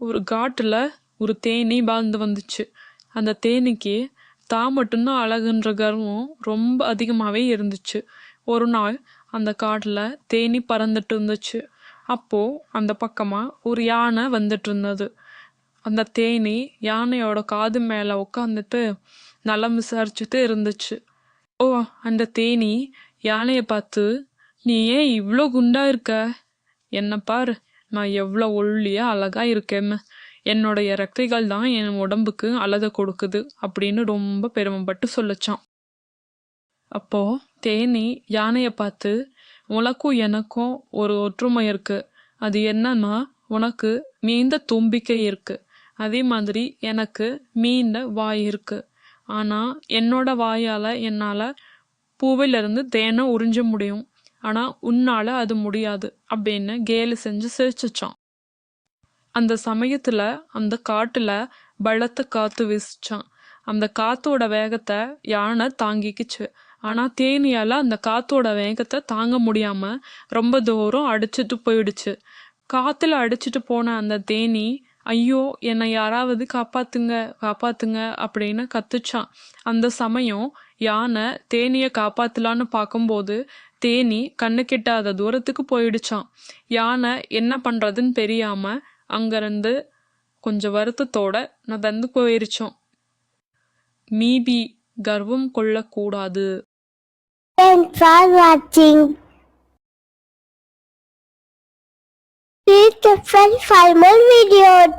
ஒரு காட்டில் ஒரு தேனி வாழ்ந்து வந்துச்சு. அந்த தேனீக்கு தான் மட்டும்தான் அழகுன்ற கர்வம் ரொம்ப அதிகமாகவே இருந்துச்சு. ஒரு நாள் அந்த காட்டில் தேனி பறந்துட்டு இருந்துச்சு. அப்போது அந்த பக்கமாக ஒரு யானை வந்துட்டு இருந்தது. அந்த தேனி யானையோட காது மேலே உட்காந்துட்டு நலம் விசாரிச்சுட்டு இருந்துச்சு. ஓ அந்த தேனி யானையை பார்த்து நீ ஏன் இவ்வளோ குண்டா இருக்க? என்ன பாரு நான் எவ்வளோ ஒல்லியாக அழகாக இருக்கேன்னு என்னோடைய ரெக்கைகள் தான் என் உடம்புக்கு அழகை கொடுக்குது அப்படின்னு ரொம்ப பெருமைப்பட்டு சொல்லிச்சான். அப்போ தேனி யானையை பார்த்து உனக்கும் எனக்கும் ஒரு ஒற்றுமை இருக்கு. அது என்னன்னா உனக்கு மீந்த தும்பிக்கை இருக்கு. அதே மாதிரி எனக்கு மீண்ட வாய் இருக்கு. ஆனா என்னோட வாயால என்னால பூவிலிருந்து தேனை உறிஞ்ச முடியும். ஆனால் உன்னால் அது முடியாது அப்படின்னு கேலி செஞ்சு சிரிச்சுச்சான் அந்த சமயத்தில் அந்த காட்டில் பலத்த காற்று வீசிச்சான் அந்த காற்றோட வேகத்தை யானை தாங்கிக்கிச்சு. ஆனால் தேனியால் அந்த காற்றோட வேகத்தை தாங்க முடியாமல் ரொம்ப தூரம் அடிச்சிட்டு போயிடுச்சு. காற்றுல அடிச்சிட்டு போன அந்த தேனி ஐயோ என்னை யாராவது காப்பாத்துங்க காப்பாத்துங்க அப்படின்னு கத்துச்சான் அந்த சமயம் யானை தேனியை காப்பாத்தலான்னு பார்க்கும்போது தேனி கண்ணு கெட்டாத தூரத்துக்கு போயிடுச்சான் யானை என்ன பண்றதுன்னு தெரியாம அங்கிருந்து கொஞ்சம் வருத்தத்தோட நடந்து போயிருச்சோம் மீபி கர்வம் கொள்ளக்கூடாது Thanks for watching. Please subscribe for more videos.